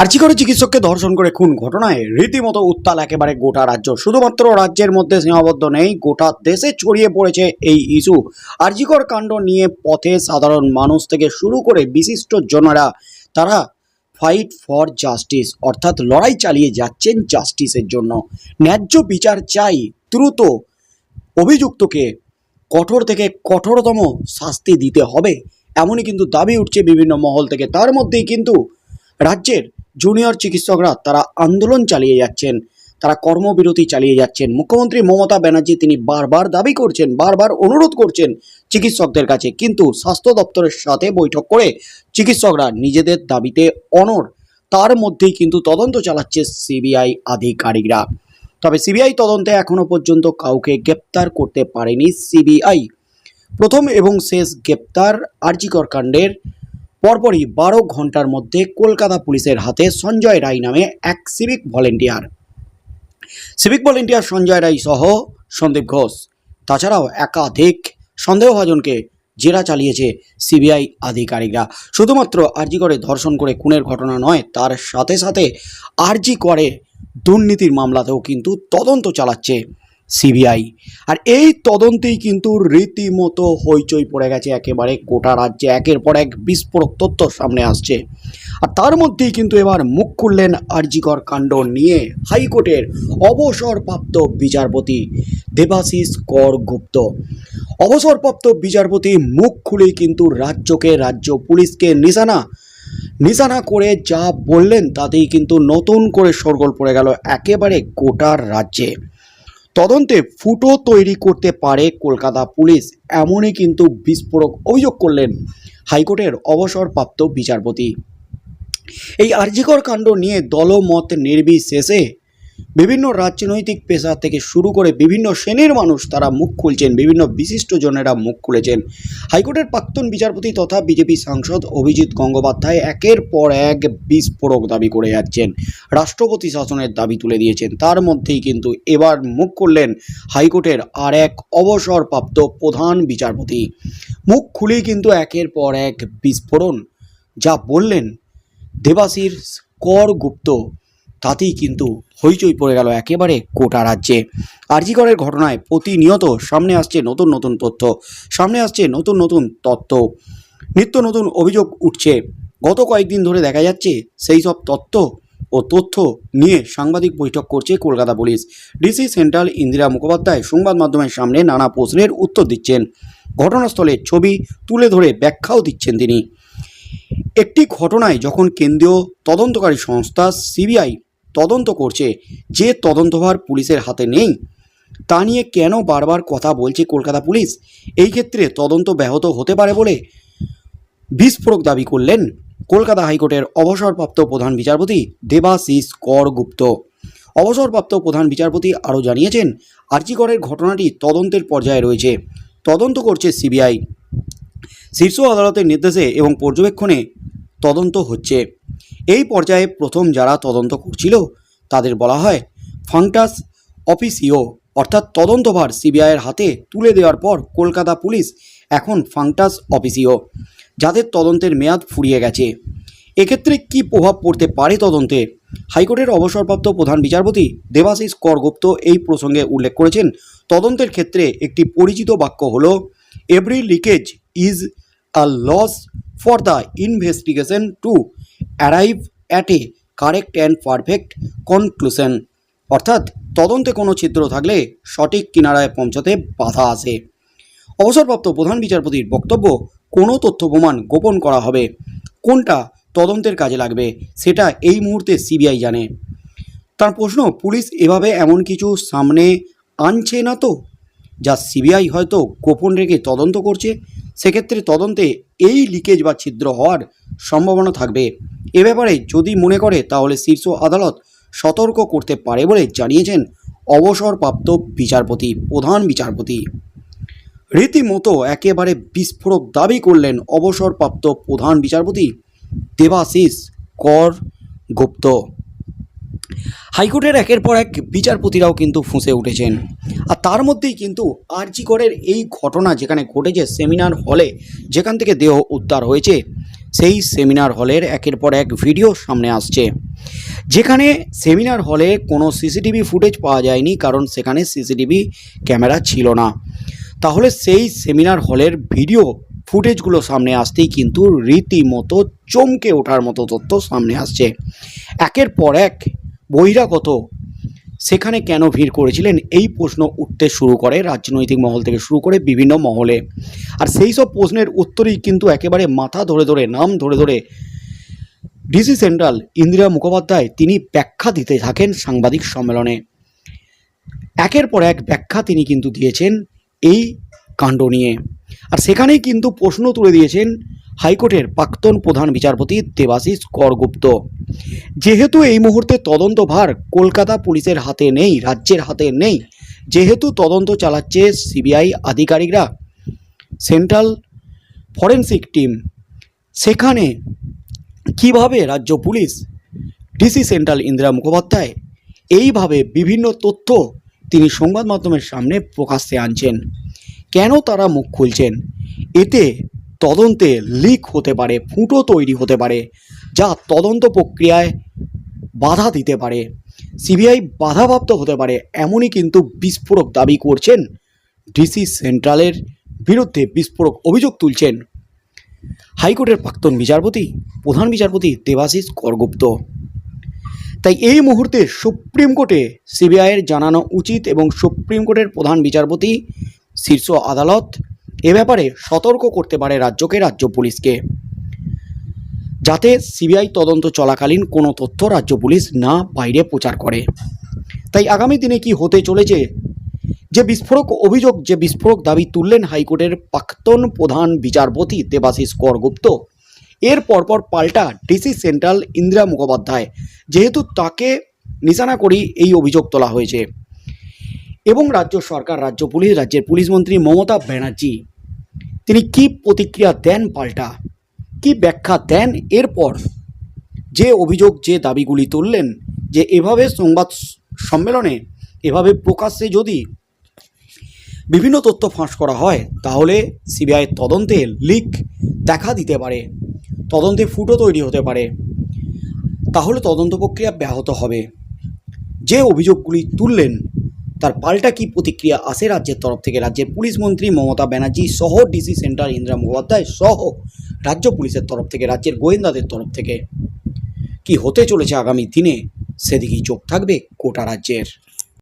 আর্জি করে চিকিৎসককে ধর্ষণ করে খুন ঘটনায় রীতিমতো উত্তাল একেবারে গোটা রাজ্য। শুধুমাত্র রাজ্যের মধ্যে সীমাবদ্ধ নেই, গোটা দেশে ছড়িয়ে পড়েছে এই ইস্যু। আর্জিকর কাণ্ড নিয়ে পথে সাধারণ মানুষ থেকে শুরু করে বিশিষ্ট জনেরা, তারা ফাইট ফর জাস্টিস অর্থাৎ লড়াই চালিয়ে যাচ্ছেন জাস্টিসের জন্য। ন্যায্য বিচার চাই দ্রুত। অভিযুক্তকে কঠোর থেকে কঠোরতম শাস্তি দিতে হবে, এমনই কিন্তু দাবি উঠছে বিভিন্ন মহল থেকে। তার মধ্যেই কিন্তু রাজ্যের জুনিয়র চিকিৎসকরা তারা আন্দোলন চালিয়ে যাচ্ছেন। তারা কর্মবিরতি চালিয়ে যাচ্ছেন। মুখ্যমন্ত্রী মমতা ব্যানার্জি তিনি বারবার দাবি করছেন, বারবার অনুরোধ করছেন চিকিৎসকদের কাছে। কিন্তু স্বাস্থ্য দপ্তরের সাথে বৈঠক করে চিকিৎসকরা নিজেদের দাবিতে অনড়। তার মধ্যেই কিন্তু তদন্ত চালাচ্ছে সিবিআই আধিকারিকরা। তবে সিবিআই তদন্তে এখনও পর্যন্ত কাউকে গ্রেপ্তার করতে পারেনি সিবিআই। প্রথম এবং শেষ গ্রেপ্তার আরজিকর কাণ্ডের পরপরই বারো ঘণ্টার মধ্যে কলকাতা পুলিশের হাতে সঞ্জয় রায় নামে এক civic volunteer civic volunteer Sanjay Roy সহ সন্দীপ ঘোষ। তাছাড়াও একাধিক সন্দেহভাজনকে জেরা চালিয়েছে সিবিআই আধিকারিকরা। শুধুমাত্র আরজি করে ধর্ষণ করে খুনের ঘটনা নয়, তার সাথে সাথে আরজি করে দুর্নীতির মামলাতেও কিন্তু তদন্ত চালাচ্ছে। সিবিআই। আর এই তদন্তেই কিন্তু রীতিমতো হইচই পড়ে গেছে একেবারে গোটা রাজ্যে। একের পর এক বিস্ফোরক তথ্য সামনে আসছে। আর তার মধ্যেই কিন্তু এবার মুখ খুললেন আরজিকর কাণ্ড নিয়ে হাইকোর্টের অবসরপ্রাপ্ত বিচারপতি দেবাশিস কর গুপ্ত অবসরপ্রাপ্ত বিচারপতি মুখ খুলেই কিন্তু রাজ্যকে, রাজ্য পুলিশকে নিশানা নিশানা করে যা বললেন তাতেই কিন্তু নতুন করে সরগোল পড়ে গেল একেবারে গোটার রাজ্যে। তদন্তে ফুটো তৈরি করতে পারে কলকাতা পুলিশ। এমনই কিন্তু বিস্ফোরক অভিযোগ করলেন হাইকোর্টের অবসরপ্রাপ্ত বিচারপতি। এই আর্জিকর কাণ্ড নিয়ে দলমত নির্বিশেষে বিভিন্ন রাজনৈতিক পেশা থেকে শুরু করে বিভিন্ন শ্রেণির মানুষ তারা মুখ খুলছেন, বিভিন্ন বিশিষ্টজনেরা মুখ খুলেছেন। হাইকোর্টের প্রাক্তন বিচারপতি তথা বিজেপি সাংসদ অভিজিৎ গঙ্গোপাধ্যায় একের পর এক বিস্ফোরক দাবি করে যাচ্ছেন। রাষ্ট্রপতি শাসনের দাবি তুলে দিয়েছেন। তার মধ্যেই কিন্তু এবার মুখ করলেন হাইকোর্টের আর এক অবসরপ্রাপ্ত প্রধান বিচারপতি। মুখ খুলেই কিন্তু একের পর এক বিস্ফোরণ। যা বললেন দেবাশির কর গুপ্ত তাতেই কিন্তু হইচই পড়ে গেল একেবারে গোটা রাজ্যে। আরজিকরের ঘটনায় প্রতিনিয়ত সামনে আসছে নতুন নতুন তথ্য, সামনে আসছে নতুন নতুন তত্ত্ব। নিত্য নতুন অভিযোগ উঠছে। গত কয়েকদিন ধরে দেখা যাচ্ছে সেই সব তত্ত্ব ও তথ্য নিয়ে সাংবাদিক বৈঠক করছে Kolkata police. DC central Indira Mukhopadhyay সংবাদ মাধ্যমের সামনে নানা প্রশ্নের উত্তর দিচ্ছেন। ঘটনাস্থলের ছবি তুলে ধরে ব্যাখ্যাও দিচ্ছেন তিনি। একটি ঘটনায় যখন কেন্দ্রীয় তদন্তকারী সংস্থা সিবিআই তদন্ত করছে। যে তদন্তভার পুলিশের হাতে নেই, তা নিয়ে কেন বারবার কথা বলছে কলকাতা পুলিশ? এই ক্ষেত্রে তদন্ত ব্যাহত হতে পারে বলে বিস্ফোরক দাবি করলেন কলকাতা হাইকোর্টের অবসরপ্রাপ্ত প্রধান বিচারপতি দেবাশিস কর গুপ্ত। অবসরপ্রাপ্ত প্রধান বিচারপতি আরও জানিয়েছেন আর্জিকরের ঘটনাটি তদন্তের পর্যায়ে রয়েছে। তদন্ত করছে সিবিআই। শীর্ষ আদালতের নির্দেশে এবং পর্যবেক্ষণে তদন্ত হচ্ছে। এই পর্যায়ে প্রথম যারা তদন্ত করছিল, তাদের বলা হয় ফাংটাস অফিসিও, অর্থাৎ তদন্তভার সিবিআইয়ের হাতে তুলে দেওয়ার পর কলকাতা পুলিশ এখন ফাংটাস অফিসিও, যাদের তদন্তের মেয়াদ ফুরিয়ে গেছে। এক্ষেত্রে কি প্রভাব পড়তে পারে তদন্তে? হাইকোর্টের অবসরপ্রাপ্ত প্রধান বিচারপতি দেবাশিস করগুপ্ত এই প্রসঙ্গে উল্লেখ করেছেন, তদন্তের ক্ষেত্রে একটি পরিচিত বাক্য হল, every leakage is a loss for the investigation to arrive at a correct and perfect conclusion অর্থাৎ তদন্তে কোনো ছিদ্র থাকলে সঠিক কিনারায় পৌঁছাতে বাধা আসে অবসরপ্রাপ্ত প্রধান বিচারপতির বক্তব্য, কোনো তথ্য প্রমাণ গোপন করা হবে। কোনটা তদন্তের কাজে লাগবে, সেটা এই মুহূর্তে সিবিআই জানে। তার প্রশ্ন, পুলিশ এভাবে এমন কিছু সামনে আনছে না তো? যা সিবিআই হয়তো গোপন রেখে তদন্ত করছে সেক্ষেত্রে তদন্তে এই লিকেজ বা ছিদ্র হওয়ার সম্ভাবনা থাকবে। এ ব্যাপারে যদি মনে করে, তাহলে শীর্ষ আদালত সতর্ক করতে পারে বলে জানিয়েছেন অবসরপ্রাপ্ত বিচারপতি, প্রধান বিচারপতি। রীতিমতো একেবারে বিস্ফোরক দাবি করলেন অবসরপ্রাপ্ত প্রধান বিচারপতি দেবাশিস কর গুপ্ত। হাইকোর্টের একের পর এক বিচারপতিরাও কিন্তু ফুঁসে উঠেছেন। আর তার মধ্যেই কিন্তু আরজিকরের এই ঘটনা যেখানে ঘটেছে সেমিনার হলে যেখান থেকে দেহ উদ্ধার হয়েছে, সেই সেমিনার হলের একের পর এক ভিডিও সামনে আসছে। যেখানে সেমিনার হলে কোনো সিসিটিভি ফুটেজ পাওয়া যায়নি, কারণ সেখানে সিসিটিভি ক্যামেরা ছিল না। তাহলে সেই সেমিনার হলের ভিডিও ফুটেজগুলো সামনে আসতেই কিন্তু রীতিমতো চমকে ওঠার মতো তথ্য সামনে আসছে। একের পর এক বহিরাগত, সেখানে কেন ভিড় করেছিলেন? এই প্রশ্ন উঠতে শুরু করে রাজনৈতিক মহল থেকে শুরু করে বিভিন্ন মহলে। আর সেই সব প্রশ্নের উত্তরেই কিন্তু একেবারে মাথা ধরে ধরে, নাম ধরে ধরে ডিসি সেন্ট্রাল ইন্দিরা মুখোপাধ্যায় তিনি ব্যাখ্যা দিতে থাকেন সাংবাদিক সম্মেলনে। একের পর এক ব্যাখ্যা তিনি কিন্তু দিয়েছেন। এই কাণ্ড নিয়ে। আর সেখানেই কিন্তু প্রশ্ন তুলে দিয়েছেন হাইকোর্টের প্রাক্তন প্রধান বিচারপতি দেবাশিস করগুপ্ত। যেহেতু এই মুহূর্তে তদন্তভার কলকাতা পুলিশের হাতে নেই, রাজ্যের হাতে নেই, যেহেতু তদন্ত চালাচ্ছে সিবিআই আধিকারিকরা, সেন্ট্রাল ফরেন্সিক টিম, সেখানে কীভাবে রাজ্য police, DC central Indira Mukhopadhyay, এইভাবে বিভিন্ন তথ্য তিনি সংবাদ মাধ্যমের সামনে প্রকাশ্যে আনছেন। কেন তারা মুখ খুলছেন? এতে তদন্তে লিক হতে পারে, ফুটো তৈরি হতে পারে, যা তদন্ত প্রক্রিয়ায় বাধা দিতে পারে। সিবিআই বাধাপ্রাপ্ত হতে পারে, এমনই কিন্তু বিস্ফোরক দাবি করছেন ডিসি সেন্ট্রালের বিরুদ্ধে বিস্ফোরক অভিযোগ তুলছেন হাইকোর্টের প্রাক্তন বিচারপতি, প্রধান বিচারপতি দেবাশিস করগুপ্ত। তাই এই মুহূর্তে সুপ্রিম কোর্টে সিবিআইয়ের জানানো উচিত এবং সুপ্রিম কোর্টের প্রধান বিচারপতি শীর্ষ আদালত এ ব্যাপারে সতর্ক করতে পারে রাজ্যকে রাজ্য পুলিশকে। যাতে সিবিআই তদন্ত চলাকালীন কোনো তথ্য রাজ্য পুলিশ না বাইরে প্রচার করে। তাই আগামী দিনে কি হতে চলেছে? যে বিস্ফোরক অভিযোগ, যে বিস্ফোরক দাবি তুললেন হাইকোর্টের প্রাক্তন প্রধান বিচারপতি দেবাশিস করগুপ্ত, এর পরপর পাল্টা ডিসি সেন্ট্রাল ইন্দিরা মুখোপাধ্যায়। যেহেতু তাকে নিশানা করেই এই অভিযোগ তোলা হয়েছে। এবং রাজ্য সরকার, রাজ্য পুলিশ, রাজ্যের পুলিশ মন্ত্রী মমতা ব্যানার্জি, তিনি কি প্রতিক্রিয়া দেন পাল্টা? কি ব্যাখ্যা দেন? এরপর যে অভিযোগ, যে দাবিগুলি তুললেন, যে এভাবে সংবাদ সম্মেলনে এভাবে প্রকাশ্যে যদি বিভিন্ন তথ্য ফাঁস করা হয়, তাহলে সিবিআই তদন্তে লিক দেখা দিতে পারে, তদন্তে ফুটো তৈরি হতে পারে। তাহলে তদন্ত প্রক্রিয়া ব্যাহত হবে। যে অভিযোগগুলি তুললেন তার পাল্টা কি প্রতিক্রিয়া আসে রাজ্যের তরফ থেকে? রাজ্যের পুলিশ মন্ত্রী মমতা ব্যানার্জি সহ ডিসি সেন্টার ইন্দিরা মুখোপাধ্যায় সহ রাজ্য পুলিশের তরফ থেকে, রাজ্যের গোয়েন্দাদের তরফ থেকে কি হতে চলেছে আগামী দিনে? সেদিকেই চোখ থাকবে কোটা রাজ্যের।